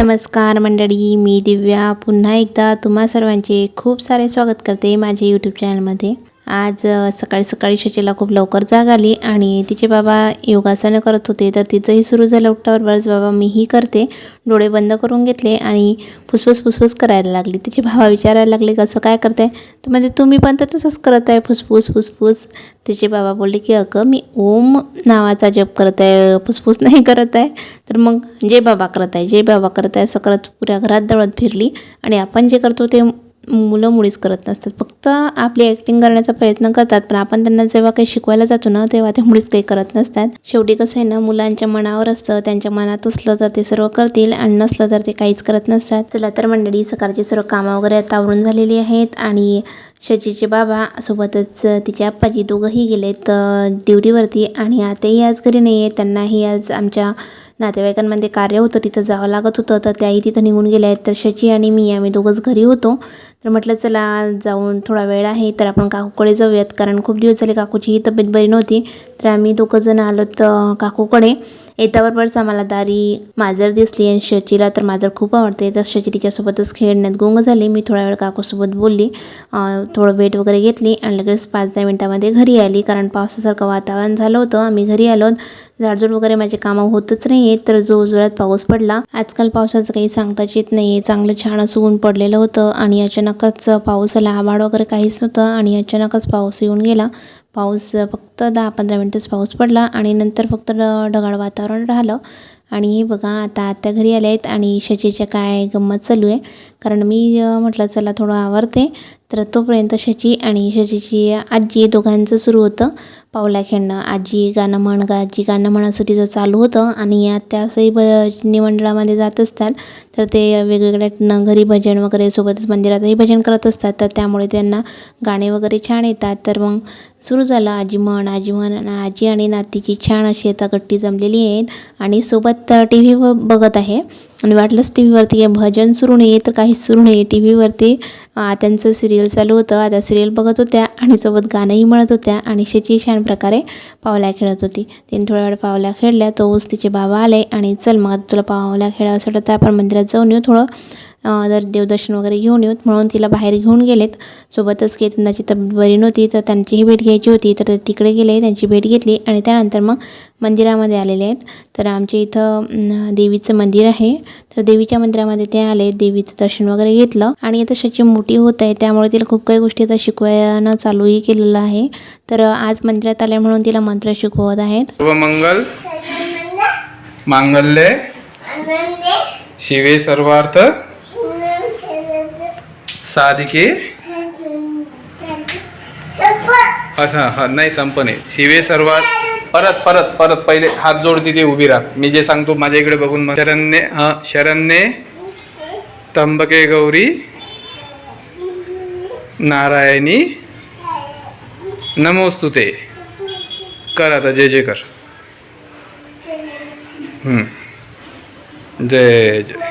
नमस्कार मंडळी मी दिव्या. पुन्हा एकदा तुम्हा सर्वांचे खूप सारे स्वागत करते माझ्या यूट्यूब चॅनलमध्ये आज सकाळी सकाळी शचीला खूप लवकर जाग आली आणि तिचे बाबा योगासनं करत होते. तर तिचंही सुरू झालं उठल्यावर बरंच बाबा मीही करते. डोळे बंद करून घेतले आणि फुसफुस फुसफुस करायला लागली. तिचे भावा विचारायला लागले कसं काय करताय? तर म्हणजे तुम्ही पण तर तसंच करत आहे फुसफुस फुसफुस. तिचे बाबा बोलले की अगं मी ओम नावाचा जप करत आहे फुसफुस नाही करत आहे तर मग जे बाबा करत आहे जे बाबा करत आहे असं करत पुऱ्या घरात दळत फिरली आणि आपण जे करतो ते मुलं मुळीच करत नसतात. फक्त आपली ॲक्टिंग करण्याचा प्रयत्न करतात पण आपण त्यांना जेव्हा काही शिकवायला जातो ना तेव्हा ते मुळीच काही करत नसतात. शेवटी कसं आहे ना मुलांच्या मनावर असतं त्यांच्या मनात असलं तर ते सर्व करतील आणि नसलं तर ते काहीच करत नसतात. चला तर मंडळी सकाळची सर्व कामं वगैरे आता आवरून झालेली आहेत आणि शचीचे बाबा सोबतच तिचे आप्पाजी दोघंही गेलेत ड्युटीवरती आणि आताही आज घरी नाही आहे त्यांनाही आज आमच्या नातेवाईकांमध्ये कार्य होतं तिथं जावं लागत होतं. तर त्याही तिथं निघून गेल्या आहेत तर शची आणि मी आम्ही दोघंच घरी होतो. तर म्हटलं चला जाऊन थोडा वेळ आहे तर आपण काकूकडे जाऊयात. कारण खूप दिवस झाले काकूचीही तब्येत बरी नव्हती. तर आम्ही दोघंजण आलो तर काकूकडे. येताबरोबरच आम्हाला दारी माजर दिसली आणि शचीला तर माजर खूप आवडते. तर शची तिच्यासोबतच खेळण्यात गुंग झाली. मी थोडा वेळ काकूसोबत बोलली. थोडं भेट वगैरे घेतली आणि लगेच पाच दहा मिनटामध्ये घरी आली. कारण पावसासारखं वातावरण झालं होतं. आम्ही घरी आलो. झाडझूड वगैरे माझे कामं होतच नाही आहेत तर जो जोरात पाऊस पडला. आजकाल पावसाचं काही सांगताच येत नाही आहे चांगलं छान असं ऊन पडलेलं होतं आणि अचानकच पाऊस आला. आभाळ वगैरे काहीच नव्हतं आणि अचानकच पाऊस येऊन गेला. पाऊस फक्त दहा पंधरा मिनटंच पाऊस पडला आणि नंतर फक्त ढगाळ वातावरण राहिलं. आणि हे बघा आता आत्या घरी आल्या आहेत आणि शचीच्या काय गंमत चालू आहे. कारण मी म्हटलं चला थोडं आवरते. तर तोपर्यंत शची आणि शचीची आजी दोघांचं सुरू होतं. पावला खेळणं. आजी गाणं म्हण गा आजी गाणं म्हण असं तिचं चालू होतं आणि आत्या असंही भजनी मंडळामध्ये जात असतात तर ते वेगवेगळ्या न- घरी भजन वगैरे सोबतच मंदिरातही भजन करत असतात. तर त्यामुळे त्यांना गाणे वगैरे छान येतात. तर मग सुरू झालं आजी म्हण आजी म्हण आजी आणि नातीची छान अशी आता गट्टी जमलेली आहेत आणि सोबत टी व्ही बघत आहे. आणि वाटलंच टी व्हीवरती काही भजन सुरू नाही तर काही सुरू नाही टी व्हीवरती त्यांचं सिरियल चालू होतं. आता सिरियल बघत होत्या आणि सोबत गाणंही म्हणत होत्या. आणि शेची छान प्रकारे पावल्या खेळत होती. तिने थोड्या वेळ पावल्या खेळल्या तोच तिचे बाबा आले आणि चल मग तुला पावल्या खेळायचं वाटतं तर आपण मंदिरात जाऊन येऊ थोडं. जर देवदर्शन वगैरे घेऊन येऊत म्हणून तिला बाहेर घेऊन गेलेत. सोबतच केतनाची तब्येत बरी नव्हती तर त्यांचीही भेट घ्यायची होती. तर ते तिकडे गेले त्यांची भेट घेतली आणि त्यानंतर मग मंदिरामध्ये आलेले आहेत. तर आमच्या इथं देवीचं मंदिर आहे. तर देवीच्या मंदिरामध्ये ते आले देवीचं दर्शन वगैरे घेतलं. आणि आता शची मोठी होत आहे त्यामुळे तिला खूप काही गोष्टी आता शिकवायनं चालूही केलेलं आहे. तर आज मंदिरात आले म्हणून तिला मंत्र शिकवत आहेत. मंगल मांगल्ये. शिवे सर्वार्थ. साधिके? अच्छा हा नाही संपणे. शिवे सर्वात. परत परत परत पहिले हात जोड तिथे उभी राहा. मी जे सांगतो माझ्या इकडे बघून मग. शरण्ये हा शरण्ये तंबके गौरी नारायणी नमोस्तुते. कर आता जय जय कर. जय जय.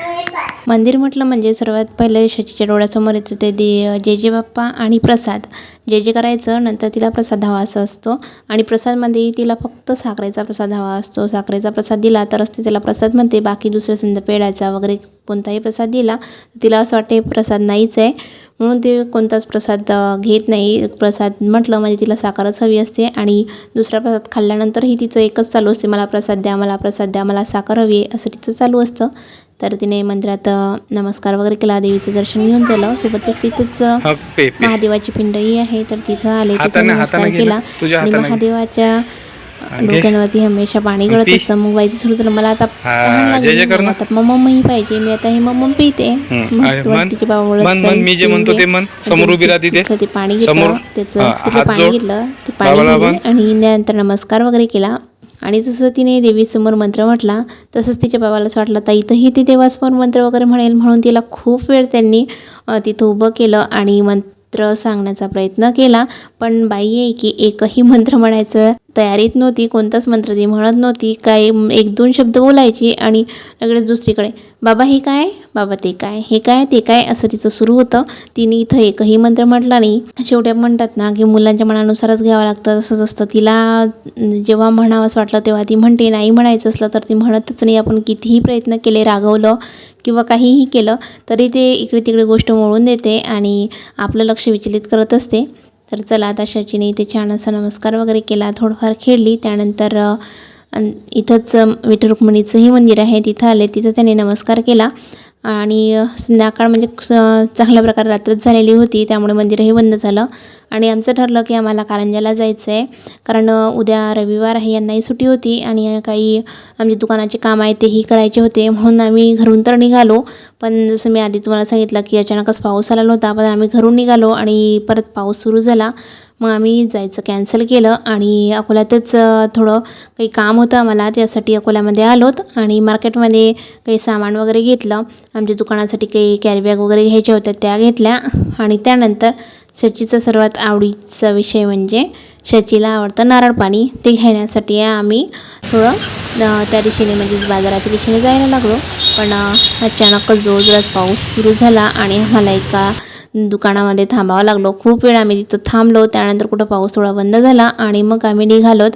मंदिर म्हटलं म्हणजे सर्वात पहिले शचीच्या डोळ्यासमोर येतं ते दे जे जे बाप्पा आणि प्रसाद. जे जे करायचं नंतर तिला प्रसाद हवा असं असतो. आणि प्रसादमध्ये तिला फक्त साखरेचा प्रसाद हवा असतो. साखरेचा प्रसाद दिला तरच ते तिला प्रसाद म्हणते. बाकी दुसरं समजा पेढ्याचा वगैरे कोणताही प्रसाद दिला तर तिला असं वाटते प्रसाद नाहीच आहे. म्हणून ते कोणताच प्रसाद घेत नाही. प्रसाद म्हटलं म्हणजे तिला साखरच हवी असते. आणि दुसरा प्रसाद खाल्ल्यानंतरही तिचं एकच चालू असते. मला प्रसाद द्या मला प्रसाद द्या मला साखर हवी आहे. असं तिचं चालू असतं. तर तिने मंदिरात नमस्कार वगैरे केला देवीचं दर्शन घेऊन झालं सोबतच तिथंच हा महादेवाची पिंडही आहे तर तिथं आले तिथं नमस्कार केला आणि. महादेवाच्या. डोक्यांवरती हमेशा पाणी गळत. असतं मग व्हायचं सुरू झालं मला आता आता मम्मी पाहिजे मी आता हे मम्मी पिते तिचे बाबा. ते पाणी. घेतलं त्याचं पाणी. घेतलं ते पाणी घेतलं. आणि त्यानंतर नमस्कार वगैरे केला आणि जसं तिने देवीसमोर मंत्र म्हटला तसंच तिच्या बाबाला असं वाटलं तर इथंही ती देवासमोर मंत्र वगैरे म्हणेल. म्हणून तिला खूप वेळ त्यांनी तिथं उभं केलं आणि मंत्र सांगण्याचा प्रयत्न केला. पण बाई आहे की एकही मंत्र म्हणायचं तयारीत नव्हती कोणताच मंत्र ती म्हणत नव्हती काही एक दोन शब्द बोलायची आणि लगेच दुसरीकडे बाबा हे काय? बाबा ते काय? हे काय? ते काय? असं तिचं सुरू होतं. तिने इथं एकही मंत्र म्हटला नाही. शेवटी म्हणतात ना की मुलांच्या मनानुसारच घ्यावं लागतं तसंच असतं. तिला जेव्हा म्हणावंसं वाटलं तेव्हा ती म्हणते नाही म्हणायचं असलं तर ती म्हणतच नाही. आपण कितीही प्रयत्न केले रागवलं किंवा काहीही केलं तरी ते इकडे तिकडे गोष्ट मोडून देते आणि आपलं लक्ष विचलित करत असते. तर चला आता शचीने इथे छान असा नमस्कार वगैरे केला थोडंफार खेळली. त्यानंतर इथंच अ, मंदिर आहे तिथं आले तिथं त्याने नमस्कार केला. आणि संध्याकाळ म्हणजे चांगल्या प्रकारे रात्रच झालेली होती त्यामुळे मंदिरही बंद झालं. आणि आमचं ठरलं की आम्हाला कारंजाला जायचं आहे कारण उद्या रविवार आहे यांनाही सुट्टी होती आणि काही आमचे दुकानाचे काम आहे तेही करायचे होते. म्हणून आम्ही घरून तर निघालो. पण जसं मी आधी तुम्हाला सांगितलं की अचानकच पाऊस आला होता पण आम्ही घरून निघालो आणि परत पाऊस सुरू झाला. मग आम्ही जायचं कॅन्सल केलं आणि अकोल्यातच थोडं काही काम होतं आम्हाला त्यासाठी अकोल्यामध्ये आलोत आणि मार्केटमध्ये काही सामान वगैरे घेतलं. आमच्या दुकानासाठी काही कॅरीबॅग वगैरे घ्यायच्या होत्या त्या घेतल्या. आणि त्यानंतर शचीचा सर्वात आवडीचा विषय म्हणजे शचीला आवडतं नारळ पाणी. ते घेण्यासाठी आम्ही थोडं त्या दिशेने म्हणजेच बाजाराच्या दिशेने जायला लागलो. पण अचानक जोर जोरजोरात पाऊस सुरू झाला आणि आम्हाला एका दुकानामध्ये थांबावं लागलो. खूप वेळ आम्ही तिथं थांबलो. त्यानंतर कुठं पाऊस थोडा बंद झाला आणि मग आम्ही निघालोत.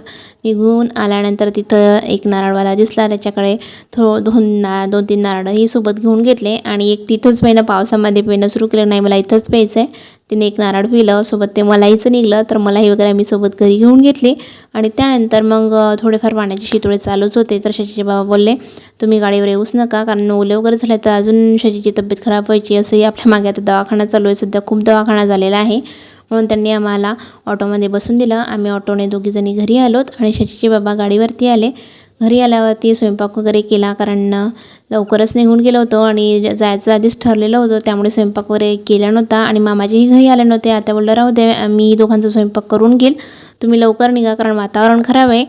निघून आल्यानंतर तिथं एक नारळवाला दिसला. त्याच्याकडे थो दोन ना दोन तीन नारळही सोबत घेऊन घेतले आणि एक तिथंच पेनं पावसामध्ये पेनं सुरू केलं. नाही मला इथंच प्यायचं आहे तिने एक नारळ पिलं सोबत ते मलाईचं निघलं तर मलाही वगैरे आम्ही सोबत घरी घेऊन घेतली. आणि त्यानंतर मग थोडेफार पाण्याचे शितोळे चालूच होते तर शशीचे बाबा बोलले तुम्ही गाडीवर येऊच नका कारण ओले वगैरे झाले तर अजून शशीची तब्येत खराब व्हायची. असंही आपल्या मागे आता दवाखाना चालू आहे सध्या खूप दवाखाना झालेला आहे. म्हणून त्यांनी आम्हाला ऑटोमध्ये बसून दिलं. आम्ही ऑटोने दोघीजणी घरी आलोत आणि शशीचे बाबा गाडीवरती आले. घरी आल्यावरती स्वयंपाक वगैरे केला कारण लवकरच निघून गेलो होतो आणि जायचं आधीच ठरलेलं होतं त्यामुळे स्वयंपाक वगैरे केला नव्हता आणि मामाजीही घरी आले नव्हते आता बोललं राहू दे मी दोघांचा स्वयंपाक करून घेईल. तुम्ही लवकर निघा कारण वातावरण खराब आहे.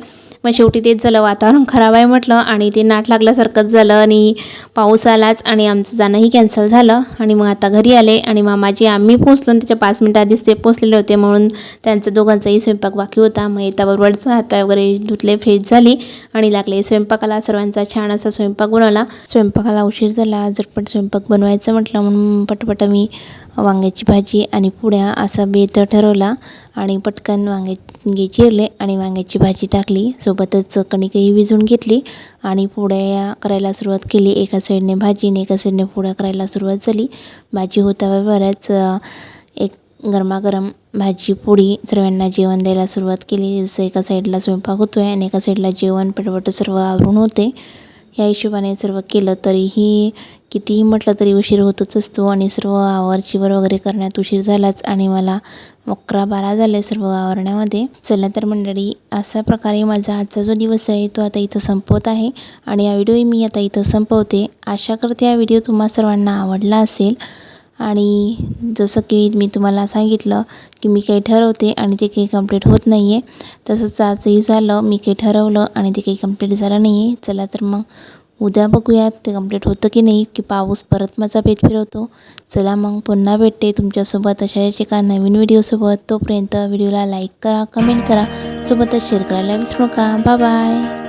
मग शेवटी तेच झालं वातावरण खराब आहे म्हटलं आणि ते नाट लागल्यासारखंच झालं आणि पाऊस आलाच आणि आमचं जाणंही कॅन्सल झालं आणि मग आता घरी आले आणि मामाजी आम्ही पोचलो आणि त्याच्या पाच मिनटं आधीच ते पोचलेले होते म्हणून त्यांचं दोघांचाही स्वयंपाक बाकी होता. मग येताबरोबरच हातपाय वगैरे धुतले फ्रेश झाली आणि लागले स्वयंपाकाला. सर्वांचा छान असा स्वयंपाक बनवला. स्वयंपाकाला उशीर झाला. झटपट स्वयंपाक बनवायचं म्हटलं म्हणून पटपट मी वांग्याची भाजी आणि पुड्या असा बेत ठरवला आणि पटकन वांगे चिरले आणि वांग्याची भाजी टाकली. सोबतच कणिकही विजून घेतली आणि पुड्या करायला सुरुवात केली. एका साईडने भाजी आणि एका साईडने पोळ्या करायला सुरुवात झाली. भाजी होता बऱ्याच एक गरमागरम भाजी पोळी सर्वांना जेवण द्यायला सुरुवात केली. जसं एका साईडला स्वयंपाक होतो आहे आणि एका साईडला जेवण पटपट सर्व आवरून होते. या हिशोबाने सर्व केलं तरीही कितीही म्हटलं तरी उशीर होतच असतो आणि सर्व आवरचिवर वगैरे करण्यात उशीर झालाच आणि मला अकरा बारा झाले सर्व आवरण्यामध्ये चला तर मंडळी अशा प्रकारे माझा आजचा जो दिवस आहे तो आता इथं संपवत आहे आणि हा व्हिडिओही मी आता इथं संपवते. आशा करते हा व्हिडिओ तुम्हा सर्वांना आवडला असेल. आणि जसं की मी तुम्हाला सांगितलं की मी काही ठरवते आणि ते काही कंप्लीट होत नाही आहे तसंच आजही झालं मी काही ठरवलं आणि ते काही कंप्लीट झालं नाही आहे चला तर मग उद्या बघूयात ते कंप्लीट होतं की नाही की पाऊस परत माझा पेट फिरवतो. चला मग पुन्हा भेटते तुमच्यासोबत अशाच एका नवीन व्हिडिओसोबत. तोपर्यंत व्हिडिओला लाईक करा कमेंट करा सोबतच शेअर करायला विसरू नका. Bye bye